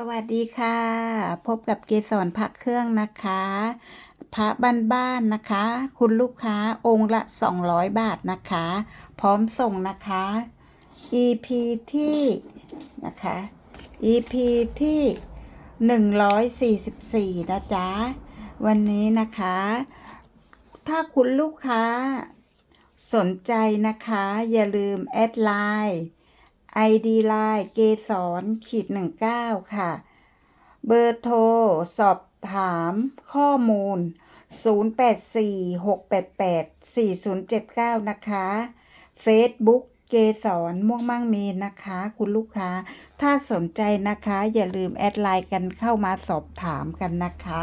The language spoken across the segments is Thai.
สวัสดีค่ะ พบกับเกสรพระเครื่องนะคะ พระบ้านๆนะคะ คุณลูกค้าองค์ละ 200 บาทนะคะ พร้อมส่งนะคะ EP ที่นะคะ EP ที่ 144 นะจ๊ะ วันนี้นะคะ ถ้าคุณลูกค้าสนใจนะคะ อย่าลืมแอดไลน์ ID ไลน์เกสรขีด19ค่ะ เบอร์โทร สอบถามข้อมูล 0846884079 นะคะ Facebook เกสรม่วงมั่งมีนะคะ คุณลูกค้า ถ้าสนใจนะคะ อย่าลืมแอดไลน์กันเข้ามาสอบถามกันนะคะ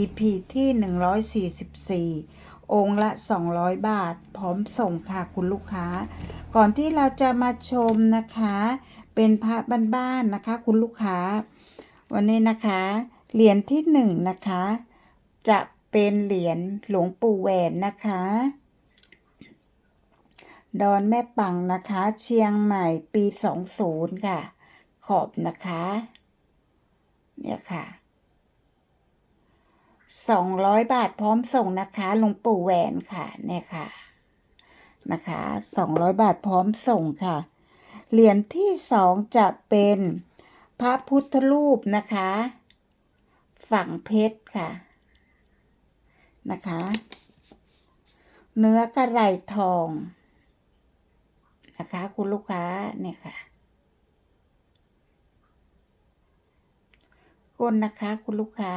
EP ที่ 144 องค์ละ 200 บาท พร้อมส่งค่ะคุณลูกค้า ก่อนที่เราจะมาชมนะคะ เป็นพระบ้านๆนะคะ คุณลูกค้า วันนี้นะคะ เหรียญที่หนึ่งนะคะ จะเป็นเหรียญหลวงปู่แหวนนะคะ ดอนแม่ปังนะคะ เชียงใหม่ปี 20 ค่ะ ขอบนะคะ เนี่ยค่ะ 200บาทพร้อมส่งนะคะหลวงปู่แหวนค่ะเนี่ยค่ะนะคะ200บาทพร้อมส่งค่ะ เหรียญที่สองจะเป็นพระพุทธรูปนะคะ ฝั่งเพชรค่ะนะคะ เนื้อกระไหลทองนะคะ คุณลูกค้าเนี่ยค่ะก้นนะคะคุณลูกค้า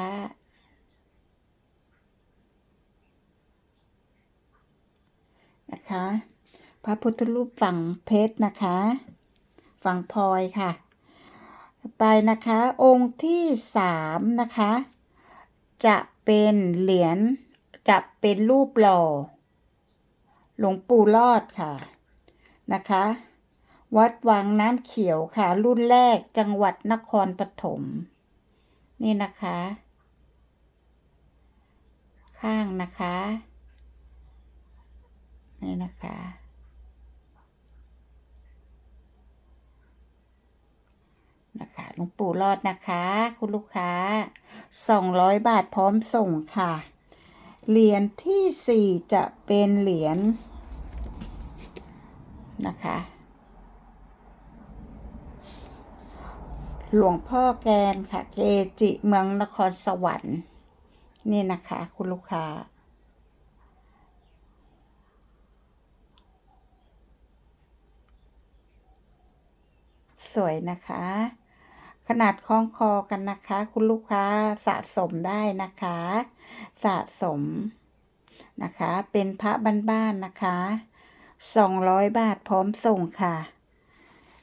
นะคะ พระพุทธรูปฝั่งเพชรนะคะ ฝั่งพลอยค่ะ ไปนะคะองค์ที่สามนะคะ จะเป็นเหรียญจะเป็นรูปหล่อ หลวงปู่รอดค่ะนะคะ วัดวังน้ำเขียวค่ะ รุ่นแรกจังหวัดนครปฐมนี่นะคะ ข้างนะคะ นี่นะคะ นะคะหลวงปู่รอดนะคะ คุณลูกค้า 200 บาทพร้อมส่งค่ะ เหรียญที่ 4 จะเป็นเหรียญนะคะ หลวงพ่อแกนค่ะ เกจิเมืองนครสวรรค์ นี่นะคะ คุณลูกค้า สวยนะคะ ขนาดคล้องคอกันนะคะ คุณลูกค้าสะสมได้นะคะ สะสมนะคะ เป็นพระบ้านๆนะคะ200บาทพร้อมส่งค่ะ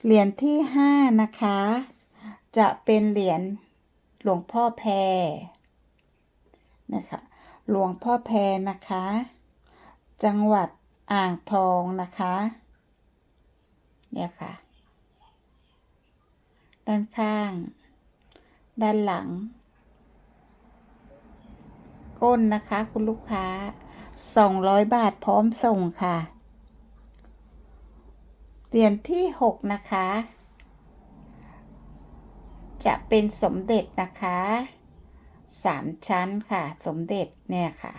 เหรียญที่5นะคะ จะเป็นเหรียญหลวงพ่อแพรนะคะ หลวงพ่อแพรนะคะ จังหวัดอ่างทองนะคะ เนี่ยค่ะ ด้านข้าง ด้านหลัง ก้นนะคะคุณลูกค้า 200 บาทพร้อมส่งค่ะ เหรียญที่ 6 นะคะ จะเป็นสมเด็จนะคะสามชั้นค่ะ สมเด็จเนี่ยค่ะ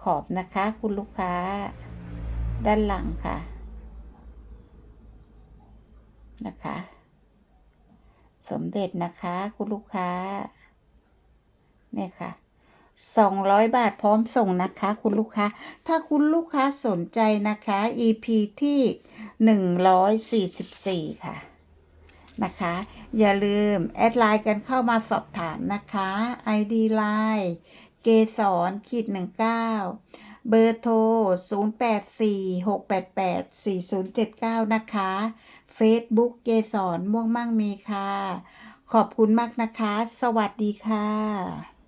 ขอบนะคะคุณลูกค้า ด้านหลังค่ะ นะคะ สมเด็จนะคะ คุณลูกค้า เนี่ยค่ะ200บาทพร้อมส่งนะคะ คุณลูกค้า ถ้าคุณลูกค้าสนใจนะคะ EP ที่144ค่ะนะคะ อย่าลืม แอดไลน์กันเข้ามาสอบถามนะคะ ID ไลน์เกสรขีด19 เบอร์โทร 0846884079 นะคะ Facebook เกสรม่วงมั่งมีค่ะ ขอบคุณมากนะคะ สวัสดีค่ะ